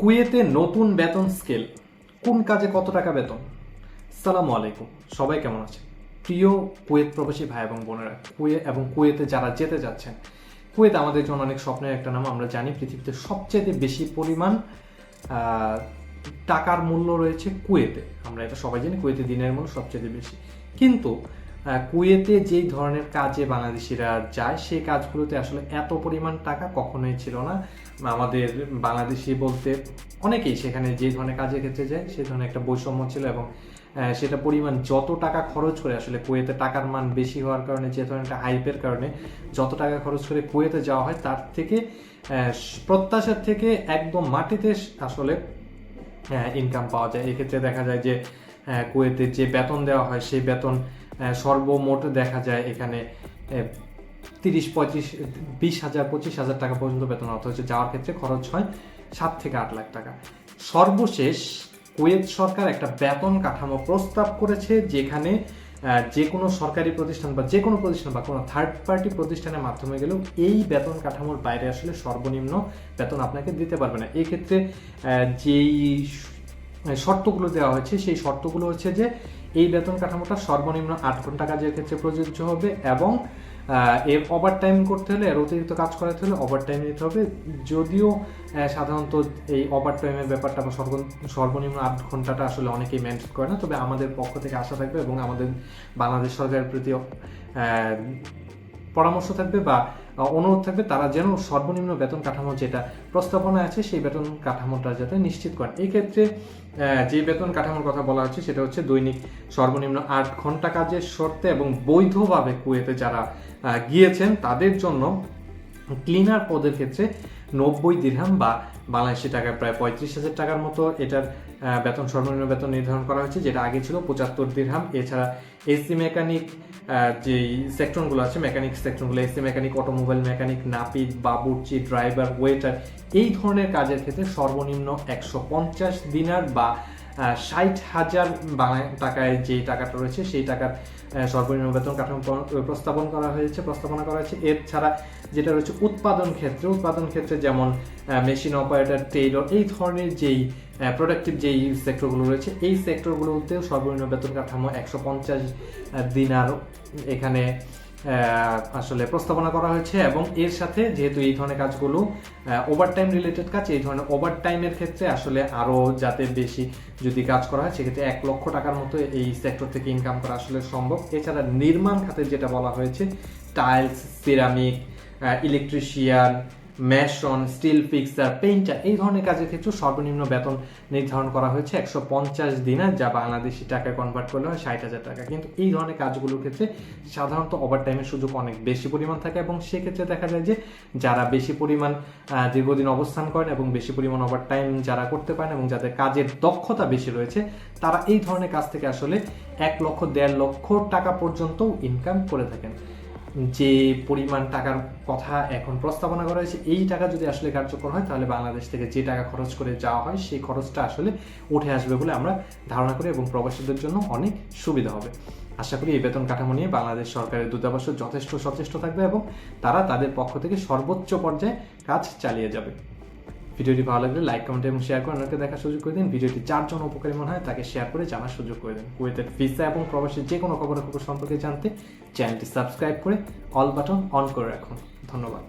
কুয়েতে নতুন বেতন স্কেল। কোন কাজে কত টাকা বেতন? সালামু আলাইকুম। সবাই কেমন আছে প্রিয় কুয়েত প্রবাসী ভাই এবং বোনেরা, কুয়ে এবং কুয়েতে যারা যেতে যাচ্ছেন, কুয়েত আমাদের জন্য অনেক স্বপ্নের একটা নাম আমরা জানি, পৃথিবীতে সবচেয়ে বেশি পরিমাণ টাকার মূল্য রয়েছে কুয়েতে। আমরা এটা সবাই জানি, কুয়েতে দিনের মূল্য সবচেয়ে বেশি। কিন্তু কুয়েতে যেই ধরনের কাজে বাংলাদেশিরা যায়, সেই কাজগুলোতে আসলে এত পরিমাণ টাকা কখনোই ছিল না। আমাদের বাংলাদেশি বলতে অনেকেই সেখানে যে ধরনের কাজের ক্ষেত্রে যায়, সে ধরনের একটা বৈষম্য ছিল এবং সেটা পরিমাণ যত টাকা খরচ করে আসলে কুয়েতে টাকার মান বেশি হওয়ার কারণে, যে ধরনের একটা হাইপের কারণে যত টাকা খরচ করে কুয়েতে যাওয়া হয়, তার থেকে প্রত্যাশার থেকে একদম মাটিতে আসলে ইনকাম পাওয়া যায়। এক্ষেত্রে দেখা যায় যে কুয়েতে যে বেতন দেওয়া হয়, সেই বেতন সর্বমোট দেখা যায় এখানে তিরিশ পঁয়ত্রিশ বিশ হাজার, পঁচিশ হাজার টাকা পর্যন্ত বেতন অর্থ হচ্ছে যাওয়ার ক্ষেত্রে খরচ হয় সাত থেকে আট লাখ টাকা। সর্বশেষ কুয়েত সরকার একটা বেতন কাঠামো প্রস্তাব করেছে যেখানে যে কোনো সরকারি প্রতিষ্ঠান বা যে কোনো প্রতিষ্ঠান বা কোনো থার্ড পার্টি প্রতিষ্ঠানের মাধ্যমে গেলেও এই বেতন কাঠামোর বাইরে আসলে সর্বনিম্ন বেতন আপনাকে দিতে পারবে না। এক্ষেত্রে যেই শর্তগুলো দেওয়া হয়েছে সেই শর্তগুলো হচ্ছে যে এই বেতন কাঠামোটা সর্বনিম্ন আট ঘণ্টা কাজের ক্ষেত্রে প্রযোজ্য হবে এবং এর ওভার টাইম করতে হলে, এর অতিরিক্ত কাজ করাতে হলে ওভার টাইম নিতে হবে। যদিও সাধারণত এই ওভার টাইমের ব্যাপারটা বা সর্ব- সর্বনিম্ন আট ঘন্টাটা আসলে অনেকেই মেনটেন করে না। তবে আমাদের পক্ষ থেকে আশা থাকবে এবং আমাদের বাংলাদেশ সরকারের প্রতি পরামর্শ থাকবে বা অনুরোধ থাকবে তারা যেন সর্বনিম্ন বেতন কাঠামো যেটা প্রস্তাবনা আছে সেই বেতন কাঠামোটা যাতে নিশ্চিত করেন। এই ক্ষেত্রে যে বেতন কাঠামোর কথা বলা হচ্ছে সেটা হচ্ছে দৈনিক সর্বনিম্ন আট ঘণ্টা কাজের শর্তে এবং বৈধভাবে কুয়েতে যারা গিয়েছেন তাদের জন্য ক্লিনার পদের ক্ষেত্রে নব্বই দিরহাম বা বাংলাদেশি টাকায় প্রায় পঁয়ত্রিশ হাজার টাকার মতো এটার বেতন, সর্বনিম্ন বেতন নির্ধারণ করা হয়েছে, যেটা আগে ছিল পঁচাত্তর দিরহাম। এছাড়া এসি মেকানিক যেই সেকশনগুলো আছে মেকানিক সেকশনগুলো এসি মেকানিক অটোমোবাইল মেকানিক নাপিত, বাবুর্চি ড্রাইভার ওয়েটার এই ধরনের কাজের ক্ষেত্রে সর্বনিম্ন একশো পঞ্চাশ দিনার বা ষাট হাজার টাকায় যে টাকাটা রয়েছে, সেই টাকার সর্বনিম্ন বেতন কাঠামো প্র- প্রস্তাবন করা হয়েছে, প্রস্তাবনা করা হয়েছে। এছাড়া যেটা রয়েছে উৎপাদন ক্ষেত্রে উৎপাদন ক্ষেত্রে যেমন মেশিন অপারেটর, টেইলর, এই ধরনের যেই প্রোডাক্টিভ যেই সেক্টরগুলো রয়েছে, এই সেক্টরগুলোতেও সর্বনিম্ন বেতন কাঠামো একশো পঞ্চাশ দিনার এখানে আসলে প্রস্তাবনা করা হয়েছে এবং এর সাথে যেহেতু এই ধরনের কাজগুলো ওভারটাইম রিলেটেড কাজ, এই ধরনের ওভারটাইমের ক্ষেত্রে আসলে আরও যাতে বেশি যদি কাজ করা হয়, সেক্ষেত্রে এক লক্ষ টাকার মতো এই সেক্টর থেকে ইনকাম করা আসলে সম্ভব। এছাড়া নির্মাণ খাতে যেটা বলা হয়েছে tiles ceramic electrician mason steel fixer painter এই ধরনের কাজের ক্ষেত্রে সর্বনিম্ন বেতন নির্ধারণ করা হয়েছে একশো পঞ্চাশ দিনে, যা বাংলাদেশি টাকায় কনভার্ট করলে হয় ষাট হাজার টাকা। কিন্তু এই ধরনের কাজগুলোর ক্ষেত্রে সাধারণত ওভারটাইমের সুযোগ অনেক বেশি পরিমাণ থাকে এবং সেক্ষেত্রে দেখা যায় যে যারা বেশি পরিমাণ দীর্ঘদিন অবস্থান করেন এবং বেশি পরিমাণ ওভারটাইম যারা করতে পারেন এবং যাদের কাজের দক্ষতা বেশি রয়েছে, তারা এই ধরনের কাজ থেকে আসলে এক লক্ষ দেড় লক্ষ টাকা পর্যন্ত ইনকাম করে থাকেন। যে পরিমাণ টাকার কথা এখন প্রস্তাবনা করা হয়েছে, এই টাকা যদি আসলে কার্যকর হয়, তাহলে বাংলাদেশ থেকে যে টাকা খরচ করে যাওয়া হয়, সেই খরচটা আসলে উঠে আসবে বলে আমরা ধারণা করি এবং প্রবাসীদের জন্য অনেক সুবিধা হবে। আশা করি এই বেতন কাঠামো নিয়ে বাংলাদেশ সরকারের দূতাবাসও যথেষ্ট সচেষ্ট থাকবে এবং তারা তাদের পক্ষ থেকে সর্বোচ্চ পর্যায়ে কাজ চালিয়ে যাবে। ভিডিওটি ভালো লাগলে লাইক কমেন্ট এবং শেয়ার করে অন্যকে দেখার সুযোগ করে দিন। ভিডিওটি চারজন উপকারী মনে হয়, তাকে শেয়ার করে জানার সুযোগ করে দিন। কুয়েতের ভিসা এবং প্রবাসীর যে কোনো খবরাখবর সম্পর্কে জানতে চ্যানেলটি সাবস্ক্রাইব করে অল বাটন অন করে রাখুন। ধন্যবাদ।